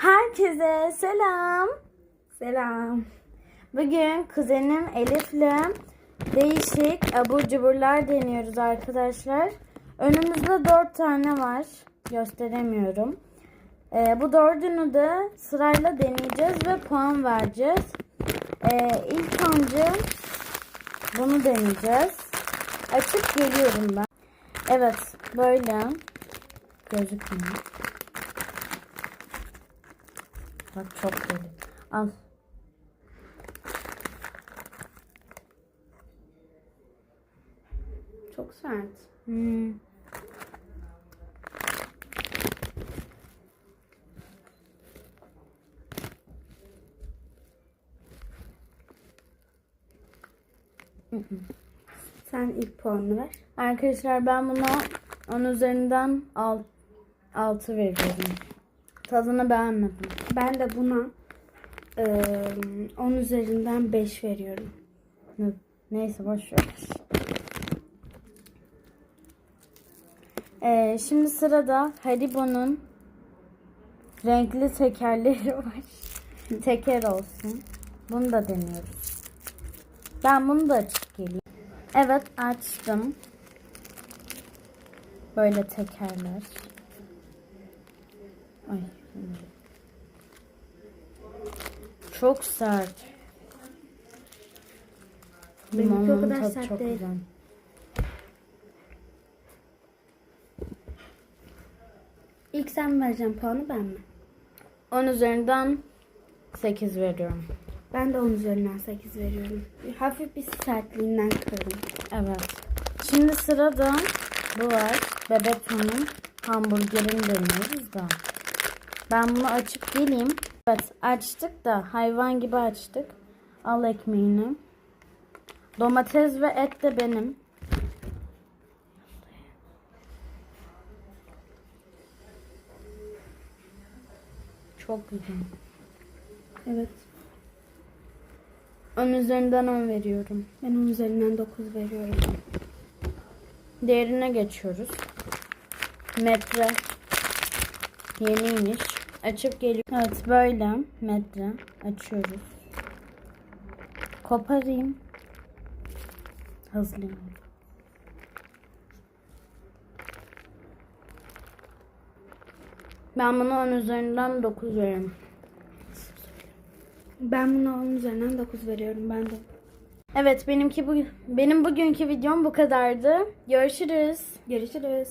Herkese selam. Selam. Bugün kuzenim Elif'le değişik abur cuburlar deniyoruz arkadaşlar. Önümüzde dört tane var. Gösteremiyorum. Ee, bu dördünü de sırayla deneyeceğiz ve puan vereceğiz. Ee, ilk önce bunu deneyeceğiz. Açıp geliyorum ben. Evet böyle gözükmüyor. Bak çok deli. Al. Çok sert. Hmm. Sen ilk puanını ver. Arkadaşlar ben buna 10 üzerinden 6 veriyorum. Tadını beğenmedim. Ben de buna eee 10 üzerinden 5 veriyorum. Ne- Neyse boş ver. Ee, şimdi sırada Haribo'nun renkli tekerleri var. Teker olsun. Bunu da deniyoruz. Ben bunu da açıp geleyim. Evet açtım. Böyle tekerler. Ay. Çok sert. Benimki o kadar sert çok değil. güzel. İlk sen vereceksin puanı ben mi? 10 üzerinden 8 veriyorum. Ben de 10 üzerinden 8 veriyorum. Hafif bir sertliğinden kırdım. Evet. Şimdi sırada bu var. Bebeto'nun hamburgerini deniyoruz da. Ben bunu açıp geleyim. Evet açtık da hayvan gibi açtık. Al ekmeğini. Domates ve et de benim. Çok güzel. Evet. 10 üzerinden 10 veriyorum. Ben 10 üzerinden 9 veriyorum. Diğerine geçiyoruz. Metre. Yeniymiş. Açıp geliyor. Evet böyle metre. Açıyoruz. Koparayım. Hızlıyım. Ben buna 10 üzerinden 9 veririm. Ben buna 10 üzerinden 9 veriyorum. Ben de. Evet benimki bu benim bugünkü videom bu kadardı. Görüşürüz. Görüşürüz.